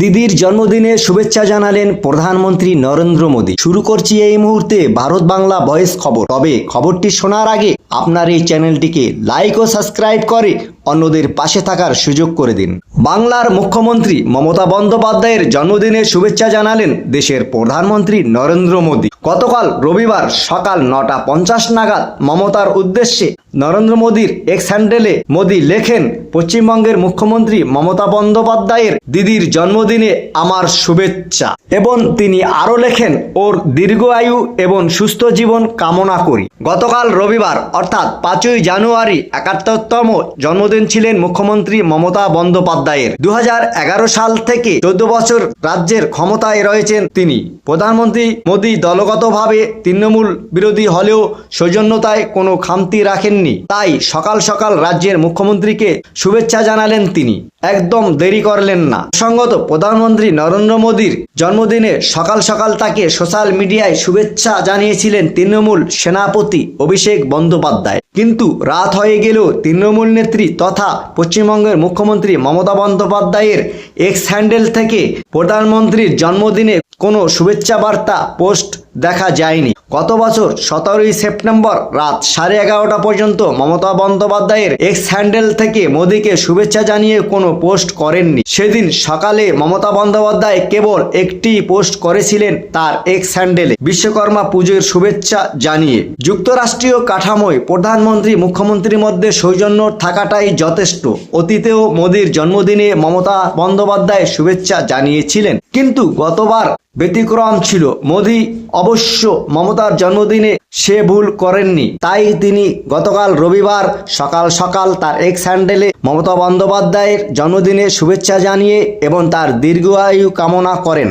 দিদির জন্মদিনে শুভেচ্ছা জানালেন প্রধানমন্ত্রী নরেন্দ্র মোদী। শুরু করছি এই মুহূর্তে ভারত বাংলা ভয়েস খবর। তবে খবরটি শোনার আগে আপনার এই চ্যানেলটিকে লাইক ও সাবস্ক্রাইব করে অন্যদের পাশে থাকার সুযোগ করে দিন। বাংলার মুখ্যমন্ত্রী মমতা বন্দ্যোপাধ্যায়ের জন্মদিনে শুভেচ্ছা জানালেন দেশের প্রধানমন্ত্রী নরেন্দ্র মোদী। গতকাল রবিবার সকাল নটা পঞ্চাশ নাগাদ মমতার উদ্দেশ্যে নরেন্দ্র মোদীর এক্স হ্যান্ডেলে মোদী লেখেন, পশ্চিমবঙ্গের মুখ্যমন্ত্রী মমতা বন্দ্যোপাধ্যায়ের দিদির জন্মদিনে আমার শুভেচ্ছা এবং তিনি আরও লেখেন, ওর দীর্ঘ আয়ু এবং সুস্থ জীবন কামনা করি। গতকাল রবিবার, অর্থাৎ পাঁচই জানুয়ারি, একাত্তরতম জন্মদিন ছিলেন মুখ্যমন্ত্রী মমতা বন্দ্যোপাধ্যায়ের দু সাল থেকে চোদ্দ বছর রাজ্যের ক্ষমতায় রয়েছেন তিনি। প্রধানমন্ত্রী মোদী দলগতভাবে তৃণমূল বিরোধী হলেও সৌজন্যতায় কোনো খামতি রাখেননি। তাই সকাল সকাল রাজ্যের মুখ্যমন্ত্রীকে শুভেচ্ছা জানালেন তিনি। একদম দেরি করলেন না। সঙ্গত প্রধানমন্ত্রী নরেন্দ্র মোদীর জন্মদিনে সকাল সকাল তাকে সোশ্যাল মিডিয়ায় শুভেচ্ছা জানিয়েছিলেন তৃণমূল সেনাপতি অভিষেক বন্দ্যোপাধ্যায়। কিন্তু রাত হয়ে গেলেও তৃণমূল নেত্রী তথা পশ্চিমবঙ্গের মুখ্যমন্ত্রী মমতা বন্দ্যোপাধ্যায়ের এক্স হ্যান্ডেল থেকে প্রধানমন্ত্রীর জন্মদিনে কোনো শুভেচ্ছা বার্তা পোস্ট দেখা যায়নি। গত বছর সতেরোই সেপ্টেম্বর রাত সাড়ে এগারোটা পর্যন্ত মমতা বন্দ্যোপাধ্যায়ের এক্স হ্যান্ডেল থেকে মোদীকে শুভেচ্ছা জানিয়ে কোনো পোস্ট করেননি। সেদিন সকালে মমতা বন্দ্যোপাধ্যায় কেবল একটি পোস্ট করেছিলেন তার এক্স হ্যান্ডেলে। বিশ্বকর্মা পুজোর শুভেচ্ছা জানিয়ে। যুক্তরাষ্ট্রীয় কাঠামোয় প্রধানমন্ত্রী মুখ্যমন্ত্রীর মধ্যে সৌজন্য থাকাটাই যথেষ্ট। অতীতেও মোদীর জন্মদিনে মমতা বন্দ্যোপাধ্যায় শুভেচ্ছা জানিয়েছিলেন। কিন্তু গতবার ব্যতিক্রম ছিল। মোদি অবশ্য মমতার জন্মদিনে সে ভুল করেননি। তাই তিনি গতকাল রবিবার সকাল সকাল তার এক স্যান্ডেলে মমতা বন্দ্যোপাধ্যায়ের জন্মদিনে শুভেচ্ছা জানিয়ে এবং তার দীর্ঘায়ু কামনা করেন।